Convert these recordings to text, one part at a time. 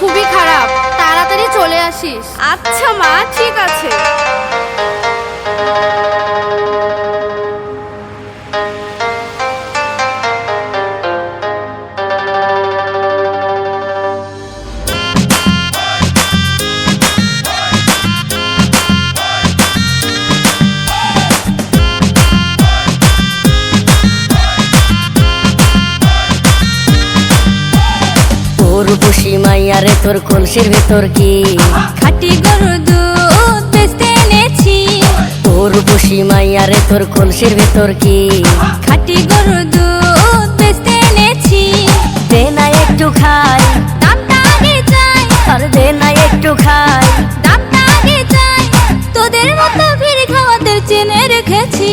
খুবই খারাপ। তাড়াতাড়ি চলে আসিস। আচ্ছা মা ঠিক আছে। মাইয়ারে তোর কলসির ভেতর কি? খাটি গরু দুধ বেচতে এনেছি। তোর বসি মাইয়ারে তোর কলসির ভেতর কি? খাটি গরু দুধ বেচতে এনেছি। দে না একটু খাই। দামটা আগে চাই। আর দে না একটু খাই। দামটা আগে চাই। তোদের মতো ভিড় খাওয়াদের চেনে রেখেছি।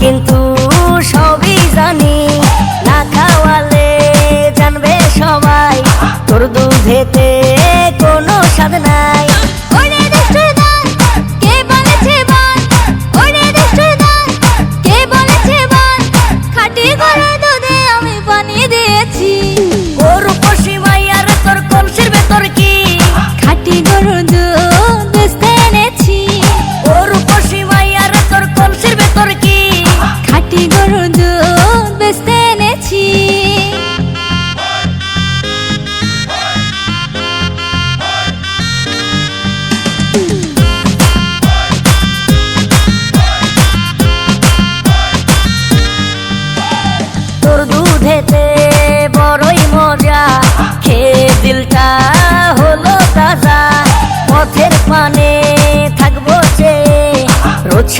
কিন্তু সবই জানি না খাওয়ালে জানবে সবাই। তোর দুধেতে কোনো স্বাদ নাই। তোর কলসির ভেতর কি? খাঁটি গরুর দুধ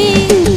রেখেছি